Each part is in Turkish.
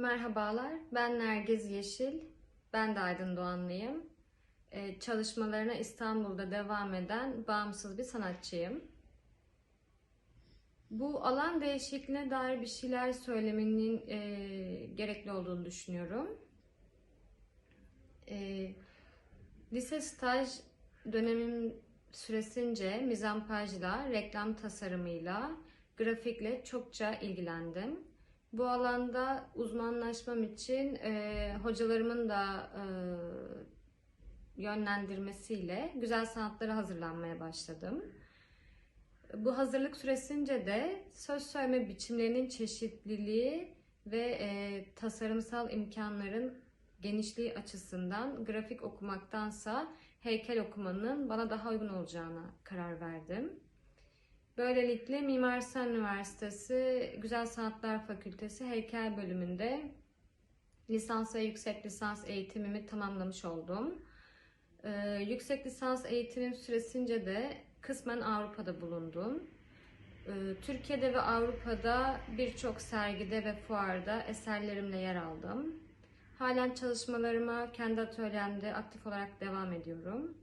Merhabalar, ben Nergiz Yeşil. Ben de Aydın Doğanlıyım. Ee, çalışmalarına İstanbul'da devam eden bağımsız bir sanatçıyım. Bu alan değişikliğine dair bir şeyler söylemenin e, gerekli olduğunu düşünüyorum. E, lise staj dönemim süresince mizampajla, reklam tasarımıyla, grafikle çokça ilgilendim. Bu alanda uzmanlaşmam için e, hocalarımın da e, yönlendirmesiyle güzel sanatlara hazırlanmaya başladım. Bu hazırlık süresince de söz söyleme biçimlerinin çeşitliliği ve e, tasarımsal imkanların genişliği açısından grafik okumaktansa heykel okumanın bana daha uygun olacağına karar verdim. Böylelikle Mimar Sinan Üniversitesi Güzel Sanatlar Fakültesi Heykel Bölümünde lisans ve yüksek lisans eğitimimi tamamlamış oldum. Ee, yüksek lisans eğitimim süresince de kısmen Avrupa'da bulundum. Ee, Türkiye'de ve Avrupa'da birçok sergide ve fuarda eserlerimle yer aldım. Halen çalışmalarıma kendi atölyemde aktif olarak devam ediyorum.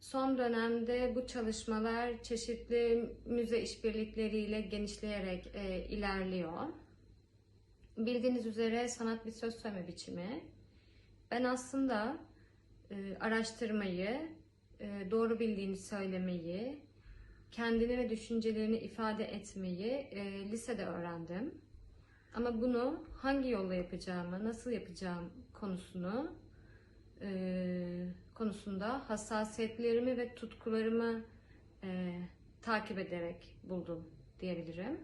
Son dönemde bu çalışmalar çeşitli müze işbirlikleriyle genişleyerek e, ilerliyor. Bildiğiniz üzere sanat bir söz söyleme biçimi. Ben aslında e, araştırmayı, e, doğru bildiğini söylemeyi, kendini ve düşüncelerini ifade etmeyi e, lisede öğrendim. Ama bunu hangi yolla yapacağımı, nasıl yapacağım konusunu e, konusunda hassasiyetlerimi ve tutkularımı e, takip ederek buldum diyebilirim.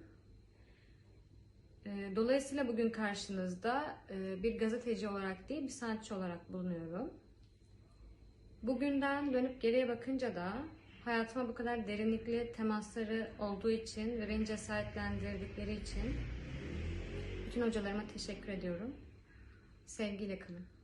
E, dolayısıyla bugün karşınızda e, bir gazeteci olarak değil bir sanatçı olarak bulunuyorum. Bugünden dönüp geriye bakınca da hayatıma bu kadar derinlikli temasları olduğu için ve beni cesaretlendirdikleri için bütün hocalarıma teşekkür ediyorum. Sevgiyle kalın.